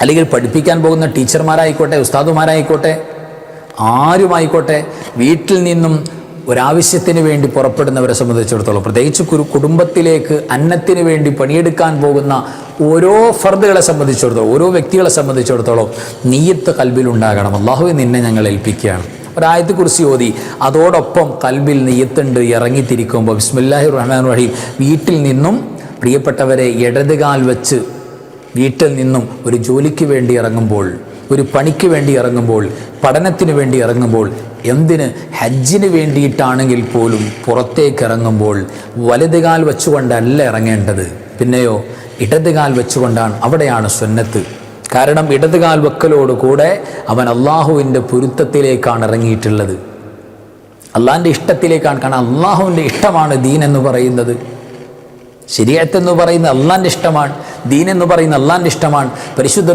അല്ലെങ്കിൽ പഠിപ്പിക്കാൻ പോകുന്ന ടീച്ചർമാരായിക്കോട്ടെ ഉസ്താദുമാരായിക്കോട്ടെ ആരുമായിക്കോട്ടെ വീട്ടിൽ നിന്നും ഒരാവശ്യത്തിന് വേണ്ടി പുറപ്പെടുന്നവരെ സംബന്ധിച്ചിടത്തോളം പ്രത്യേകിച്ച് കുടുംബത്തിലേക്ക് അന്നത്തിന് വേണ്ടി പണിയെടുക്കാൻ പോകുന്ന ഓരോ ഫർദുകളെ സംബന്ധിച്ചിടത്തോളം ഓരോ വ്യക്തികളെ സംബന്ധിച്ചിടത്തോളം നീയത്ത് കൽബിലുണ്ടാകണം അള്ളാഹുവെ നിന്നെ ഞങ്ങൾ ഏൽപ്പിക്കുകയാണ്. ഒരായത്ത് കുറിച്ച് ഓതി അതോടൊപ്പം കൽബിൽ നെയ്യത്തുണ്ട് ഇറങ്ങിത്തിരിക്കുമ്പോൾ ബിസ്മില്ലാഹി റഹ്മാൻ റഹീം വീട്ടിൽ നിന്നും പ്രിയപ്പെട്ടവരെ ഇടതുകാൽ വെച്ച് വീട്ടിൽ നിന്നും ഒരു ജോലിക്ക് വേണ്ടി ഇറങ്ങുമ്പോൾ ഒരു പണിക്ക് വേണ്ടി ഇറങ്ങുമ്പോൾ പഠനത്തിന് വേണ്ടി ഇറങ്ങുമ്പോൾ എന്തിന് ഹജ്ജിന് വേണ്ടിയിട്ടാണെങ്കിൽ പോലും പുറത്തേക്ക് ഇറങ്ങുമ്പോൾ വലതുകാൽ വെച്ചുകൊണ്ടല്ല ഇറങ്ങേണ്ടത്. പിന്നെയോ ഇടതുകാൽ വെച്ചുകൊണ്ടാണ് അവിടെയാണ് സുന്നത്ത്. കാരണം ഇടതുകാൽ വെക്കലോട് കൂടെ അവൻ അള്ളാഹുവിന്റെ പൊരുത്തത്തിലേക്കാണ് ഇറങ്ങിയിട്ടുള്ളത്. അള്ളാഹിന്റെ ഇഷ്ടത്തിലേക്കാണ് കാരണം അള്ളാഹുവിന്റെ ഇഷ്ടമാണ് ദീൻ എന്ന് പറയുന്നത്. ശരിയത്ത് എന്ന് പറയുന്ന അള്ളാഹിന്റെ ഇഷ്ടമാണ് ദീൻ എന്ന് പറയുന്ന അള്ളാന്റെ ഇഷ്ടമാണ് പരിശുദ്ധ